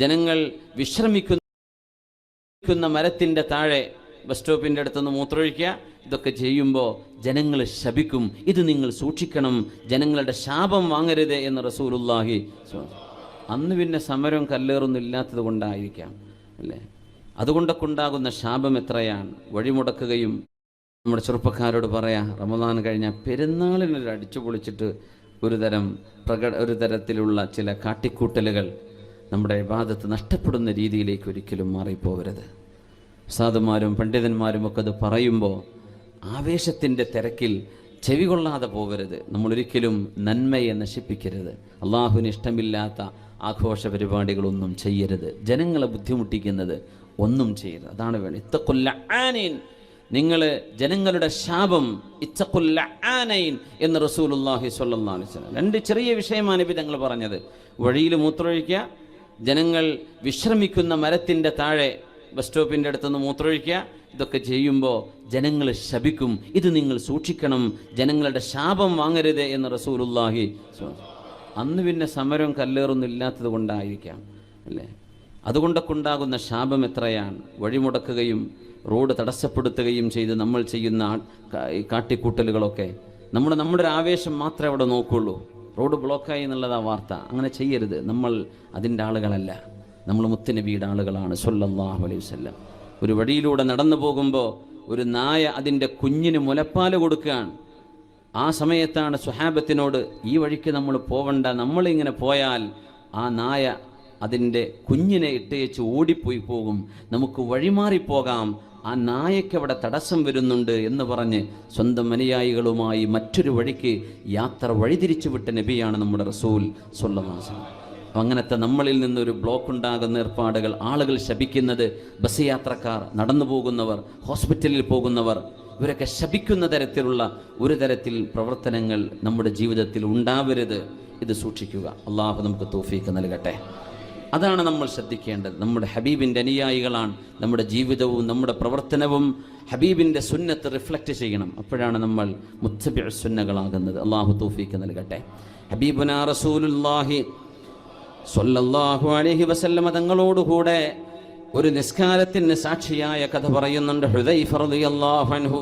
ജനങ്ങൾ വിശ്രമിക്കുന്ന മരത്തിന്റെ താഴെ ബസ് സ്റ്റോപ്പിന്റെ അടുത്തുനിന്ന് മൂത്രമൊഴിക്കുക. ഇതൊക്കെ ചെയ്യുമ്പോൾ ജനങ്ങൾ ശപിക്കും. ഇത് നിങ്ങൾ സൂക്ഷിക്കണം. ജനങ്ങളുടെ ശാപം വാങ്ങരുത് എന്ന് റസൂലുല്ലാഹി അന്ന് പിന്നെ സമരം കല്ലേറൊന്നും ഇല്ലാത്തത് കൊണ്ടായിരിക്കാം അല്ലേ? അതുകൊണ്ടൊക്കെ ഉണ്ടാകുന്ന ശാപം എത്രയാണ്? വഴിമുടക്കുകയും നമ്മുടെ ചെറുപ്പക്കാരോട് പറയാം റമദാൻ കഴിഞ്ഞാൽ പെരുന്നാളിനൊരു അടിച്ചു പൊളിച്ചിട്ട് ഒരു തരം പ്രകട ഒരു തരത്തിലുള്ള ചില കാട്ടിക്കൂട്ടലുകൾ നമ്മുടെ വിവാദത്ത് നഷ്ടപ്പെടുന്ന രീതിയിലേക്ക് ഒരിക്കലും മാറിപ്പോകരുത് സാധുമാരും പണ്ഡിതന്മാരും ഒക്കെ അത് പറയുമ്പോൾ ആവേശത്തിന്റെ തിരക്കിൽ ചെവി കൊള്ളാതെ പോകരുത് നമ്മളൊരിക്കലും നന്മയെ നശിപ്പിക്കരുത്. അള്ളാഹുവിന് ഇഷ്ടമില്ലാത്ത ആഘോഷ പരിപാടികളൊന്നും ചെയ്യരുത്. ജനങ്ങളെ ബുദ്ധിമുട്ടിക്കുന്നത് ഒന്നും ചെയ്യരുത്. അതാണ് വേണം ഇത്തക്കൊല്ല ആനീൻ നിങ്ങൾ ജനങ്ങളുടെ ശാപം ഇത്തക്കൊല്ല ആനൈൻ എന്ന് റസൂലുല്ലാഹി സ്വല്ലല്ലാഹു അലൈഹി വസല്ലം. രണ്ട് ചെറിയ വിഷയമാണ് ഇപ്പം ഞങ്ങൾ പറഞ്ഞത്. വഴിയിൽ മൂത്രമൊഴിക്കുക ജനങ്ങൾ വിശ്രമിക്കുന്ന മരത്തിന്റെ താഴെ ബസ് സ്റ്റോപ്പിന്റെ അടുത്തുനിന്ന് മൂത്രമൊഴിക്കുക. ഇതൊക്കെ ചെയ്യുമ്പോൾ ജനങ്ങൾ ശപിക്കും. ഇത് നിങ്ങൾ സൂക്ഷിക്കണം. ജനങ്ങളുടെ ശാപം വാങ്ങരുത് എന്ന് റസൂലുല്ലാഹി അന്ന് പിന്നെ സമരം കല്ലേറൊന്നും ഇല്ലാത്തത് കൊണ്ടായിരിക്കാം അല്ലേ? അതുകൊണ്ടൊക്കെ ഉണ്ടാകുന്ന ശാപം എത്രയാണ്? വഴിമുടക്കുകയും റോഡ് തടസ്സപ്പെടുത്തുകയും ചെയ്ത് നമ്മൾ ചെയ്യുന്ന കാട്ടിക്കൂട്ടലുകളൊക്കെ. നമ്മുടെ നമ്മുടെ ഒരു ആവേശം മാത്രമേ അവിടെ നോക്കുള്ളൂ. റോഡ് ബ്ലോക്കായി എന്നുള്ളതാ വാർത്ത. അങ്ങനെ ചെയ്യരുത്. നമ്മൾ അതിന്റെ ആളുകളല്ല. നമ്മൾ മുത്തുനബിയുടെ ആളുകളാണ്. സൊല്ലാഹു അലൈഹി വല്ലം ഒരു വഴിയിലൂടെ നടന്നു പോകുമ്പോൾ ഒരു നായ അതിന്റെ കുഞ്ഞിന് മുലപ്പാൽ കൊടുക്കുകയാണ്. ആ സമയത്താണ് സുഹാബത്തിനോട് ഈ വഴിക്ക് നമ്മൾ പോവണ്ട. നമ്മളിങ്ങനെ പോയാൽ ആ നായ അതിന്റെ കുഞ്ഞിനെ ഇട്ടയച്ച് ഓടിപ്പോയി പോകും. നമുക്ക് വഴിമാറിപ്പോകാം ആ നായയ്ക്ക് അവിടെ തടസ്സം വരുന്നുണ്ട് എന്ന് പറഞ്ഞ് സ്വന്തം അനുയായികളുമായി മറ്റൊരു വഴിക്ക് യാത്ര വഴിതിരിച്ചു വിട്ട നബിയാണ് നമ്മുടെ റസൂൽ സൊല്ലമാസം അപ്പം അങ്ങനത്തെ നമ്മളിൽ നിന്നൊരു ബ്ലോക്ക് ഉണ്ടാകുന്ന ഏർപ്പാടുകൾ ആളുകൾ ശപിക്കുന്നത് ബസ് യാത്രക്കാർ നടന്നു പോകുന്നവർ ഹോസ്പിറ്റലിൽ പോകുന്നവർ ഇവരൊക്കെ ശപിക്കുന്ന തരത്തിലുള്ള ഒരു തരത്തിൽ പ്രവർത്തനങ്ങൾ നമ്മുടെ ജീവിതത്തിൽ ഉണ്ടാവരുത്. ഇത് സൂക്ഷിക്കുക. അള്ളാഹു നമുക്ക് തോഫീക്ക് നൽകട്ടെ. അതാണ് നമ്മൾ ശ്രദ്ധിക്കേണ്ടത്. നമ്മുടെ ഹബീബിന്റെ അനുയായികളാണ് നമ്മുടെ ജീവിതവും നമ്മുടെ പ്രവർത്തനവും ഹബീബിന്റെ സുന്നത്ത് റിഫ്ലക്റ്റ് ചെയ്യണം. അപ്പോഴാണ് നമ്മൾ മുത്തബി സുന്നകളാകുന്നത്. അള്ളാഹു തോഫീക്ക് നൽകട്ടെ. ഹബീബുന റസൂലുല്ലാഹി സ്വല്ലല്ലാഹു അലഹി വസല്ലമ തങ്ങളോടുകൂടെ ഒരു നിസ്കാരത്തിന് സാക്ഷിയായ കഥ പറയുന്നുണ്ട് ഹുദൈഫ റളിയല്ലാഹു അൻഹു.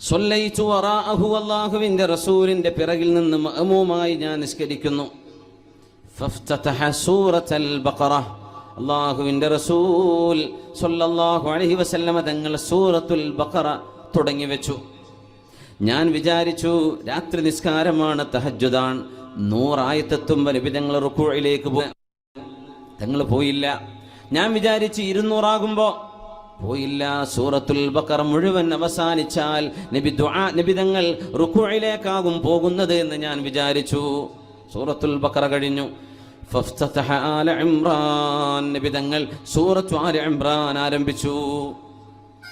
സ്വല്ലൈതു വറാഅഹു അള്ളാഹുവിന്റെ റസൂലിന്റെ പിറകിൽ നിന്ന് മഅമൂമായി ഞാൻ നിസ്കരിക്കുന്നു. അല്ലാഹുവിന്റെ റസൂൽ സ്വല്ലല്ലാഹു അലൈഹി വസല്ലമ തങ്ങൾ സൂറത്തുൽ ബഖറ തുടങ്ങി വെച്ചു. ഞാൻ വിചാരിച്ചു രാത്രി നിസ്കാരമാണ് തഹജുദാൻ നബി തങ്ങൾ റുക്കുഴിലേക്ക് പോയി. തങ്ങൾ പോയില്ല. ഞാൻ വിചാരിച്ച് ഇരുന്നൂറാകുമ്പോ പോയില്ല. സൂറത്തുൽ ബക്കർ മുഴുവൻ അവസാനിച്ചാൽ നബി ദുആ നബി തങ്ങൾ റുക്കുഴയിലേക്കാകും പോകുന്നത് എന്ന് ഞാൻ വിചാരിച്ചു. സൂറത്തുൽ ബക്കറ കഴിഞ്ഞു. നബി തങ്ങൾ ആല ഇമ്രാൻ ആരംഭിച്ചു.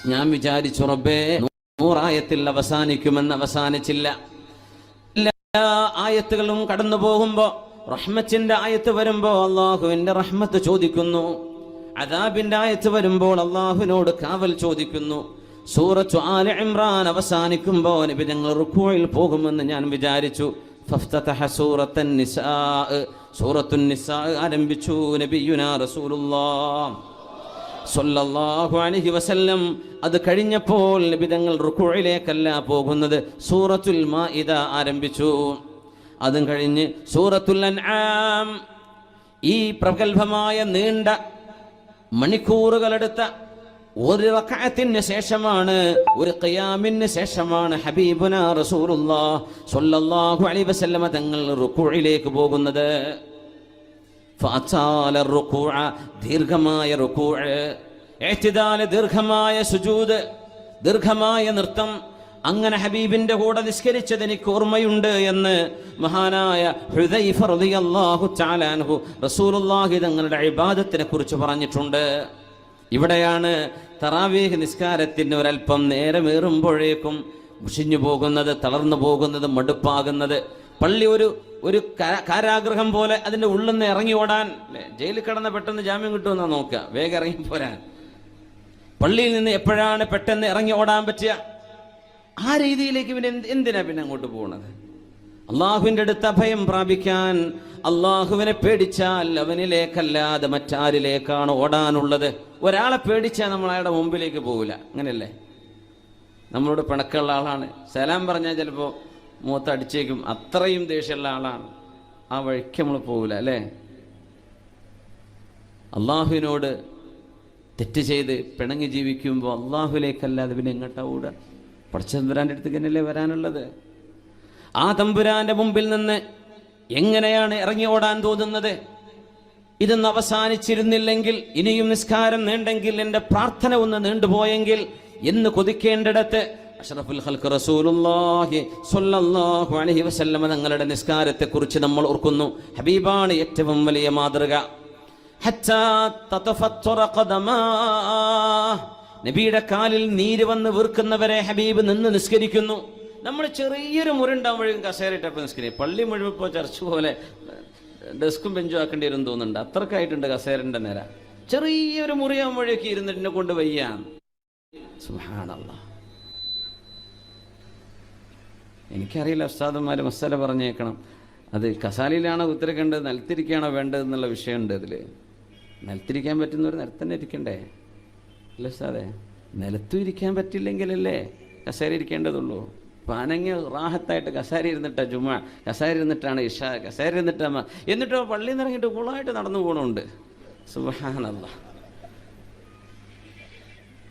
ഞാൻ വിചാരിച്ചു റബ്ബേ നൂറായത്തിൽ അവസാനിക്കുമെന്ന് അവസാനിച്ചില്ല. എല്ലാ ആയത്തുകളും കടന്നു പോകുമ്പോ റഹ്മത്തിന്റെ ആയത്ത് വരുമ്പോ അള്ളാഹുവിന്റെ റഹ്മത്ത് ചോദിക്കുന്നു. അദാബിന്റെ ആയത്ത് വരുമ്പോൾ അള്ളാഹുവിനോട് കാവൽ ചോദിക്കുന്നു. സൂറത്തു ആല ഇമ്രാൻ അവസാനിക്കുമ്പോൾ നബി ഞങ്ങൾ റുക്കുയിൽ പോകുമെന്ന് ഞാൻ വിചാരിച്ചു. നിസാ സൂറത്തുൻ നിസാ ആരംഭിച്ചു നബിയുനാ റസൂലുള്ളാഹ് സല്ലല്ലാഹു അലൈഹി വസല്ലം അത് കഴിഞ്ഞപ്പോൾ നബി തങ്ങൾ റുക്കുഴിലേക്കല്ല പോകുന്നത്. സൂറത്തുൽ മാഇദ ആരംഭിച്ചു. അതും കഴിഞ്ഞ് സൂറത്തുൽ അൻആം. ഈ പ്രഗത്ഭമായ നീണ്ട മണിക്കൂറുകളെടുത്ത ഒരു റക്അത്തിന് ശേഷമാണ് ഒരു ഖിയാമിന് ശേഷമാണ് ഹബീബുന റസൂലുള്ളാ സ്വല്ലല്ലാഹു അലൈഹി വസല്ലമ തങ്ങൾ റുകൂഇലേക്ക് പോകുന്നത്. ഫഅതാല റുകൂഅ ദീർഘമായ റുകൂഅ ഇഹ്തിദാല ദീർഘമായ സുജൂദ് ദീർഘമായ നൃത്തം. അങ്ങനെ ഹബീബിന്റെ കൂടെ നിസ്കരിച്ചത് എനിക്ക് ഓർമ്മയുണ്ട് എന്ന് മഹാനായ ഹുദൈഫ റളിയല്ലാഹു തആല അൻഹു റസൂലുള്ളാഹി തങ്ങളുടെ ഇബാദത്തിനെ കുറിച്ച് പറഞ്ഞിട്ടുണ്ട്. ഇവിടെയാണ് തറാവീഹ് നിസ്കാരത്തിന് ഒരല്പം നേരമേറുമ്പോഴേക്കും മുഷിഞ്ഞു പോകുന്നത് തളർന്നു പോകുന്നത് മടുപ്പാകുന്നത്. പള്ളി ഒരു ഒരു കാരാഗ്രഹം പോലെ അതിന്റെ ഉള്ളിൽ നിന്ന് ഇറങ്ങി ഓടാൻ? ജയിലിൽ കിടന്ന പെട്ടെന്ന് ജാമ്യം കിട്ടുമെന്നാ നോക്കുക. വേഗം ഇറങ്ങി പോരാൻ. പള്ളിയിൽ നിന്ന് എപ്പോഴാണ് പെട്ടെന്ന് ഇറങ്ങി ഓടാൻ പറ്റുക? ആ രീതിയിലേക്ക് പിന്നെ എന്തിനാ പിന്നെ അങ്ങോട്ട് പോകുന്നത് അള്ളാഹുവിന്റെ അടുത്ത് അഭയം പ്രാപിക്കാൻ അള്ളാഹുവിനെ പേടിച്ചാൽ അവനിലേക്കല്ലാതെ മറ്റാരിലേക്കാണ് ഓടാനുള്ളത്. ഒരാളെ പേടിച്ചാൽ നമ്മൾ അയാളുടെ മുമ്പിലേക്ക് പോകില്ല അങ്ങനെയല്ലേ? നമ്മളോട് പിണക്കമുള്ള ആളാണ്. സലാം പറഞ്ഞാൽ ചിലപ്പോൾ മൂത്തടിച്ചേക്കും അത്രയും ദേഷ്യമുള്ള ആളാണ്. ആ വഴിക്ക് നമ്മൾ പോകില്ല അല്ലേ? അള്ളാഹുവിനോട് തെറ്റ് ചെയ്ത് പിണങ്ങി ജീവിക്കുമ്പോൾ അള്ളാഹുലേക്കല്ലാതെ പിന്നെ എങ്ങോട്ടാ ഓടുക? പടച്ചതമ്പുരാന്റെ അടുത്ത് തന്നെയല്ലേ വരാനുള്ളത്? ആ തമ്പുരാന്റെ മുമ്പിൽ നിന്ന് എങ്ങനെയാണ് ഇറങ്ങി ഓടാൻ തോന്നുന്നത്? ഇതൊന്ന് അവസാനിച്ചിരുന്നില്ലെങ്കിൽ ഇനിയും നിസ്കാരം നീണ്ടെങ്കിൽ എന്റെ പ്രാർത്ഥന ഒന്ന് നീണ്ടുപോയെങ്കിൽ എന്ന് കൊതിക്കേണ്ടിടത്ത് അഷ്റഫുൽ അലൈഹി വസല്ലമ തങ്ങളുടെ നിസ്കാരത്തെ കുറിച്ച് നമ്മൾ ഓർക്കുന്നു. ഹബീബാണ് ഏറ്റവും വലിയ മാതൃക. നബിയുടെ കാലിൽ നീര് വന്ന് വീർക്കുന്നവരെ ഹബീബ് നിന്ന് നിസ്കരിക്കുന്നു. നമ്മൾ ചെറിയൊരു മുറി ഉണ്ടാകുമ്പോഴേക്കും കസേര ഇട്ടപ്പോൾ നിസ്കരിക്കും. പള്ളി മുഴുവൻ ഇപ്പോൾ ചർച്ച പോലെ ഡെസ്കും ബെഞ്ചും ആക്കേണ്ടി വരും തോന്നുന്നുണ്ട്. അത്രക്കായിട്ടുണ്ട് കസേരന്റെ നേരം. ചെറിയൊരു മുറിയാകുമ്പോഴേക്ക് ഇരുന്നിട്ട് എന്നെ കൊണ്ട് വയ്യാം. സുഹാണല്ല എനിക്കറിയില്ല ഉസ്താദന്മാർ മസാല പറഞ്ഞേക്കണം. അത് കസാലയിലാണോ ഉത്തരക്കേണ്ടത് നിലത്തിരിക്കുകയാണോ വേണ്ടത് എന്നുള്ള വിഷയമുണ്ട് അതിൽ നിലത്തിരിക്കാൻ പറ്റുന്നവർ നിലത്തന്നെ ഇരിക്കണ്ടേ? അല്ല ഉസ്താദേ? നിലത്തും ഇരിക്കാൻ പറ്റില്ലെങ്കിലല്ലേ കസേര ഇരിക്കേണ്ടതുള്ളൂ. പാനങ്ങ റാഹത്തായിട്ട് കസേര ഇരുന്നിട്ടാ ജുമ കസേര ഇരുന്നിട്ടാണ് ഇഷ കസേര ഇരുന്നിട്ടാണ് എന്നിട്ടോ പള്ളിയിൽ നിന്ന് ഇറങ്ങിയിട്ട് കൂളായിട്ട് നടന്നു പോകണുണ്ട് സുബാനല്ല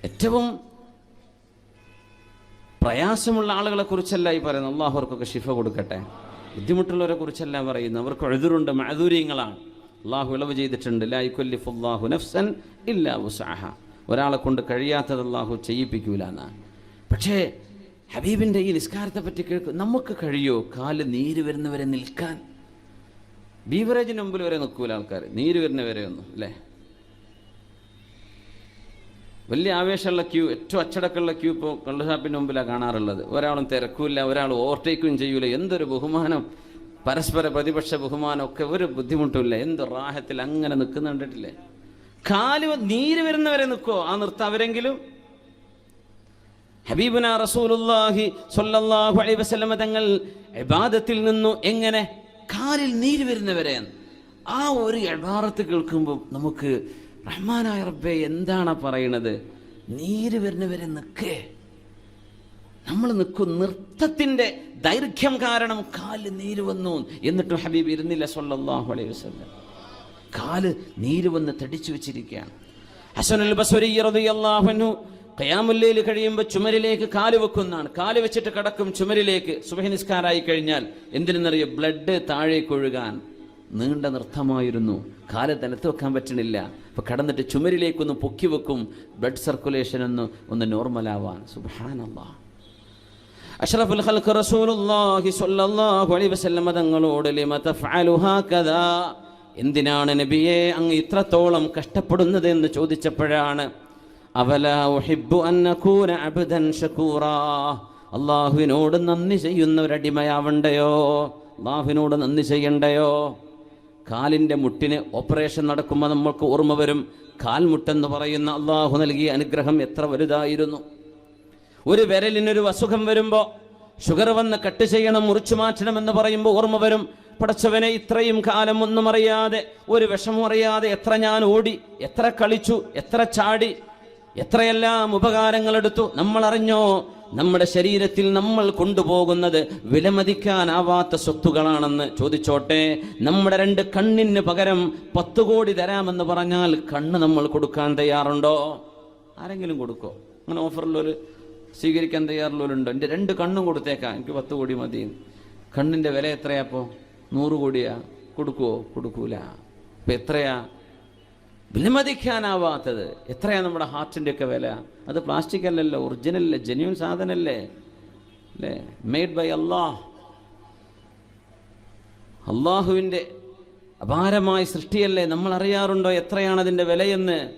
ഏറ്റവും പ്രയാസമുള്ള ആളുകളെ കുറിച്ചല്ല ഈ പറയുന്നത്. അള്ളാഹുവർക്കൊക്കെ ശിഫ കൊടുക്കട്ടെ. ബുദ്ധിമുട്ടുള്ളവരെ കുറിച്ചല്ല പറയുന്നത്. അവർക്ക് എഴുതുറുണ്ട് മാധുര്യങ്ങളാണ് അള്ളാഹു ഇളവ് ചെയ്തിട്ടുണ്ട്. ലായിക്കൊല്ലിഫുല്ലാഹു നഫ്സൻ ഇല്ലാ ഉസാഹ ഒരാളെ കൊണ്ട് കഴിയാത്തത് അള്ളാഹു ചെയ്യിപ്പിക്കൂലെന്നാണ് പക്ഷേ ഹബീബിന്റെ ഈ നിസ്കാരത്തെ പറ്റി കേൾക്കും നമുക്ക് കഴിയോ? കാൽ നീര് വരുന്നവരെ നിൽക്കാൻ. ബീവറേജിന് മുമ്പിൽ വരെ നിൽക്കൂല ആൾക്കാർ നീര് വരുന്നവരെ ഒന്നും അല്ലേ? വലിയ ആവേശമുള്ള ക്യൂ ഏറ്റവും അച്ചടക്കമുള്ള ക്യൂ ഇപ്പോൾ കള്ളുഷാപ്പിന്റെ മുമ്പിലാണ് കാണാറുള്ളത്. ഒരാളും തിരക്കൂല ഒരാൾ ഓവർടേക്കും ചെയ്യൂല. എന്തൊരു ബഹുമാനം. പരസ്പര പ്രതിപക്ഷ ബഹുമാനം ഒക്കെ ഒരു ബുദ്ധിമുട്ടുമില്ല. എന്ത് റാഹത്തിൽ അങ്ങനെ നിൽക്കുന്നുണ്ടിട്ടില്ലേ? കാൽ നീര് വരുന്നവരെ നിൽക്കുമോ ആ നിർത്ത. അവരെങ്കിലും ഹബീബുന റസൂലുള്ളാഹി സ്വല്ലല്ലാഹു അലൈഹി വസല്ലമ തങ്ങൾ ഇബാദത്തിൽ നിന്നു എങ്ങനെ? കാലിൽ നീര് വരുന്നവരെ. ആ ഒരു ഇബാറത്ത് കേൾക്കുമ്പോൾ നമുക്ക് റഹ്മാനായ റബ്ബെ എന്താണ് പറയണത്? നീര് വരുന്നവരെ നിൽക്കേ. നമ്മൾ നിൽക്കും. നൃത്തത്തിന്റെ ദൈർഘ്യം കാരണം കാൽ നീര് വന്നു എന്നിട്ട് ഹബീബ് ഇരുന്നില്ല സ്വല്ലല്ലാഹു അലൈഹി വസല്ലം. കാൽ നീര് വന്ന് തടിച്ചു വെച്ചിരിക്കുകയാണ്. ഹസനുൽ ബസ്വരി റളിയല്ലാഹു അൻഹു ഖയാമുല്ലയിൽ കഴിയുമ്പോൾ ചുമരിലേക്ക് കാൽ വെക്കുന്നതാണ്. കാൽ വെച്ചിട്ട് കിടക്കും ചുമരിലേക്ക് സുബഹി നിസ്കാരായി കഴിഞ്ഞാൽ എന്തിനെന്നറിയോ? ബ്ലഡ് താഴേക്ക് ഒഴുകാൻ നീണ്ട നൃത്തമായിരുന്നു. കാൽ നിലത്ത് വെക്കാൻ പറ്റണില്ല. അപ്പൊ കടന്നിട്ട് ചുമരിലേക്കൊന്ന് പൊക്കി വെക്കും. ബ്ലഡ് സർക്കുലേഷൻ ഒന്ന് ഒന്ന് നോർമലാവാൻ. സുബാനല്ലാ അഷ്റഫുൽ ഖൽഖ് റസൂലുള്ളാഹി സ്വല്ലല്ലാഹു അലൈഹി വസല്ലം തങ്ങളോട് ലിമ തഫഅലു ഹാകദാ? എന്തിനാണ് നബിയെ അങ്ങ് ഇത്രത്തോളം കഷ്ടപ്പെടുന്നത് എന്ന് ചോദിച്ചപ്പോഴാണ് അള്ളാഹുവിനോട് നന്ദി ചെയ്യുന്ന ഒരു അടിമയാവണ്ടയോ അള്ളാഹുവിനോട് നന്ദി ചെയ്യണ്ടയോ? കാലിന്റെ മുട്ടിന് ഓപ്പറേഷൻ നടക്കുമ്പോൾ നമ്മൾക്ക് ഓർമ്മ വരും. കാൽമുട്ടെന്ന് പറയുന്ന അള്ളാഹു നൽകിയ അനുഗ്രഹം എത്ര വലുതായിരുന്നു. ഒരു വിരലിനൊരു അസുഖം വരുമ്പോൾ ഷുഗർ വന്ന് കട്ട് ചെയ്യണം മുറിച്ചു മാറ്റണമെന്ന് പറയുമ്പോൾ ഓർമ്മ വരും. പടച്ചവനെ ഇത്രയും കാലം ഒന്നും അറിയാതെ ഒരു വിഷമം അറിയാതെ എത്ര ഞാൻ ഓടി എത്ര കളിച്ചു എത്ര ചാടി എത്രയെല്ലാം ഉപകാരങ്ങൾ എടുത്തു നമ്മൾ അറിഞ്ഞോ നമ്മുടെ ശരീരത്തിൽ നമ്മൾ കൊണ്ടുപോകുന്നത് വിലമതിക്കാനാവാത്ത സ്വത്തുകളാണെന്ന് ചോദിച്ചോട്ടെ? നമ്മുടെ രണ്ട് കണ്ണിന് പകരം പത്ത് കോടി തരാമെന്ന് പറഞ്ഞാൽ കണ്ണ് നമ്മൾ കൊടുക്കാൻ തയ്യാറുണ്ടോ? ആരെങ്കിലും കൊടുക്കോ? അങ്ങനെ ഓഫറിലൊരു സ്വീകരിക്കാൻ തയ്യാറുള്ളവരുണ്ടോ? എന്റെ രണ്ട് കണ്ണും കൊടുത്തേക്കാം. എനിക്ക് പത്ത് കോടി മതി. കണ്ണിന്റെ വില എത്രയാ അപ്പോൾ നൂറ് കോടിയാ. കൊടുക്കുവോ? കൊടുക്കൂല. അപ്പം എത്രയാ? വിലമതിക്കാനാവാത്തത്. എത്രയാണ് നമ്മുടെ ഹാർട്ടിന്റെ ഒക്കെ വില? അത് പ്ലാസ്റ്റിക് അല്ലല്ലോ ഒറിജിനൽ അല്ലേ ജെന്യൂൻ സാധനമല്ലേ? അല്ലേ? മെയ്ഡ് ബൈ അള്ളാഹ് അള്ളാഹുവിന്റെ അപാരമായ സൃഷ്ടിയല്ലേ? നമ്മൾ അറിയാറുണ്ടോ എത്രയാണ് അതിന്റെ വിലയെന്ന്?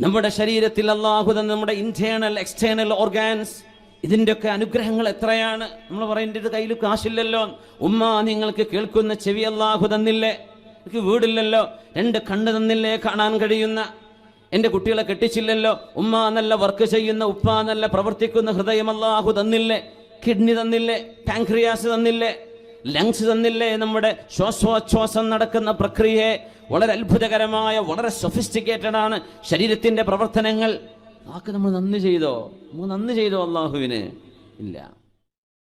നമ്മുടെ ശരീരത്തിൽ അള്ളാഹു തന്ന നമ്മുടെ ഇന്റേണൽ എക്സ്റ്റേണൽ ഓർഗാൻസ് ഇതിന്റെയൊക്കെ അനുഗ്രഹങ്ങൾ എത്രയാണ്? നമ്മൾ പറയേണ്ടത് കയ്യിൽ കാശില്ലല്ലോ. ഉമ്മ നിങ്ങൾക്ക് കേൾക്കുന്ന ചെവി അള്ളാഹു തന്നില്ലേ? എനിക്ക് വീടില്ലല്ലോ. രണ്ട് കണ്ണ് തന്നില്ലേ കാണാൻ കഴിയുന്ന. എന്റെ കുട്ടികളെ കെട്ടിച്ചില്ലല്ലോ. ഉമ്മ നല്ല വർക്ക് ചെയ്യുന്ന ഉപ്പ നല്ല പ്രവർത്തിക്കുന്ന ഹൃദയം അല്ലാഹു തന്നില്ലേ. കിഡ്നി തന്നില്ലേ പാൻക്രിയാസ് തന്നില്ലേ ലങ്സ് തന്നില്ലേ. നമ്മുടെ ശ്വാസോച്ഛ്വാസം നടക്കുന്ന പ്രക്രിയയെ വളരെ അത്ഭുതകരമായ വളരെ സൊഫിസ്റ്റിക്കേറ്റഡ് ആണ് ശരീരത്തിന്റെ പ്രവർത്തനങ്ങൾ. വാക്ക് നമ്മൾ നന്ദി ചെയ്തോ? നമ്മൾ നന്ദി ചെയ്തോ അള്ളാഹുവിന് ഇല്ല.